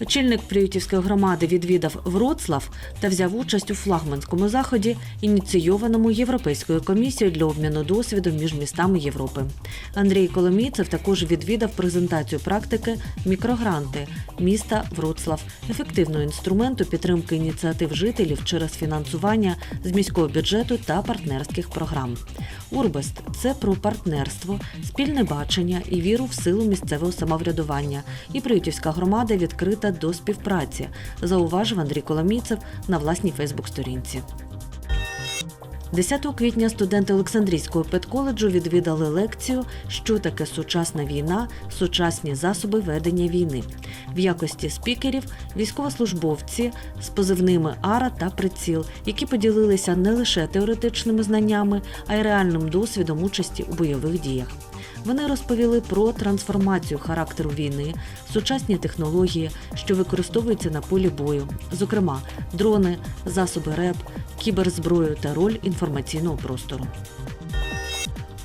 Очільник Приютівської громади відвідав Вроцлав та взяв участь у флагманському заході, ініційованому Європейською комісією для обміну досвідом між містами Європи. Андрій Коломійцев також відвідав презентацію практики мікрогранти міста Вроцлав, ефективного інструменту підтримки ініціатив жителів через фінансування з міського бюджету та партнерських програм. Урбест це про партнерство, спільне бачення і віру в силу місцевого самоврядування. І Приютівська громада відкрита до співпраці, зауважив Андрій Коломійцев на власній Фейсбук-сторінці. 10 квітня студенти Олександрійського педколеджу відвідали лекцію Що таке сучасна війна, сучасні засоби ведення війни в якості спікерів військовослужбовці з позивними Ара та приціл, які поділилися не лише теоретичними знаннями, а й реальним досвідом участі у бойових діях. Вони розповіли про трансформацію характеру війни, сучасні технології, що використовуються на полі бою, зокрема дрони, засоби РЕП, кіберзброю та роль інформаційного простору.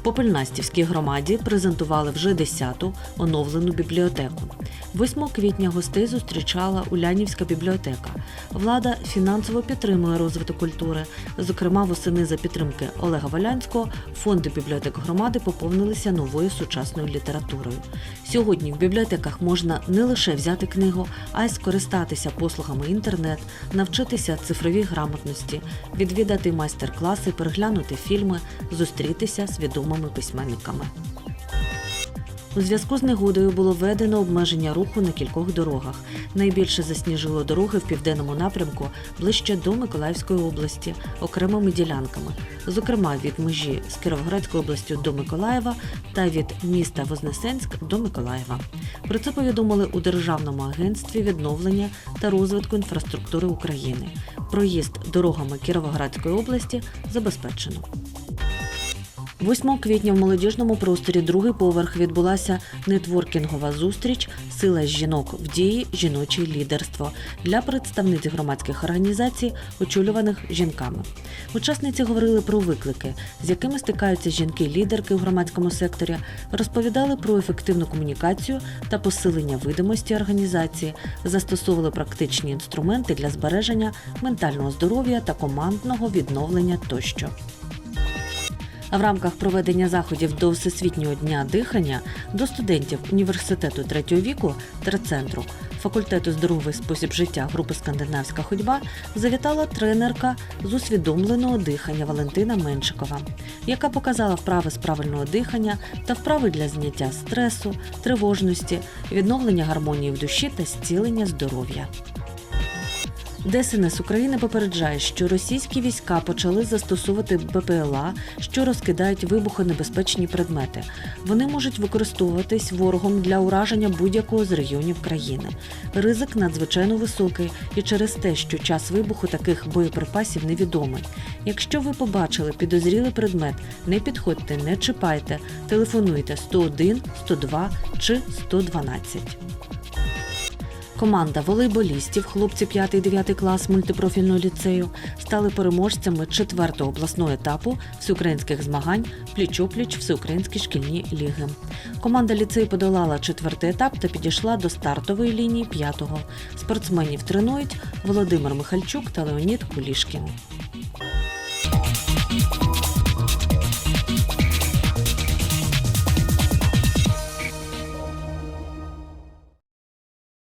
Попельнастівській громаді презентували вже 10-ту оновлену бібліотеку. 8 квітня гостей зустрічала Улянівська бібліотека. Влада фінансово підтримує розвиток культури. Зокрема, восени за підтримки Олега Валянського фонди бібліотек громади поповнилися новою сучасною літературою. Сьогодні в бібліотеках можна не лише взяти книгу, а й скористатися послугами інтернет, навчитися цифровій грамотності, відвідати майстер-класи, переглянути фільми, зустрітися з відомими письменниками. У зв'язку з негодою було введено обмеження руху на кількох дорогах. Найбільше засніжило дороги в південному напрямку ближче до Миколаївської області окремими ділянками, зокрема від межі з Кіровоградською областю до Миколаєва та від міста Вознесенськ до Миколаєва. Про це повідомили у Державному агентстві відновлення та розвитку інфраструктури України. Проїзд дорогами Кіровоградської області забезпечено. 8 квітня в молодіжному просторі другий поверх відбулася нетворкінгова зустріч Сила жінок в дії жіноче лідерство для представниць громадських організацій, очолюваних жінками. Учасниці говорили про виклики, з якими стикаються жінки-лідерки у громадському секторі, розповідали про ефективну комунікацію та посилення видимості організації, застосовували практичні інструменти для збереження ментального здоров'я та командного відновлення тощо. В рамках проведення заходів до Всесвітнього дня дихання до студентів університету третього віку терцентру факультету здоровий спосіб життя групи Скандинавська ходьба завітала тренерка з усвідомленого дихання Валентина Меншикова, яка показала вправи з правильного дихання та вправи для зняття стресу, тривожності, відновлення гармонії в душі та зцілення здоров'я. ДСНС України попереджає, що російські війська почали застосовувати БПЛА, що розкидають вибухонебезпечні предмети. Вони можуть використовуватись ворогом для ураження будь-якого з регіонів країни. Ризик надзвичайно високий і через те, що час вибуху таких боєприпасів невідомий. Якщо ви побачили підозрілий предмет, не підходьте, не чіпайте, телефонуйте 101, 102 чи 112. Команда волейболістів, хлопці 5-9 клас мультипрофільного ліцею, стали переможцями четвертого обласного етапу всеукраїнських змагань пліч-опліч всеукраїнські шкільні ліги. Команда ліцею подолала четвертий етап та підійшла до стартової лінії п'ятого. Спортсменів тренують Володимир Михальчук та Леонід Кулішкін.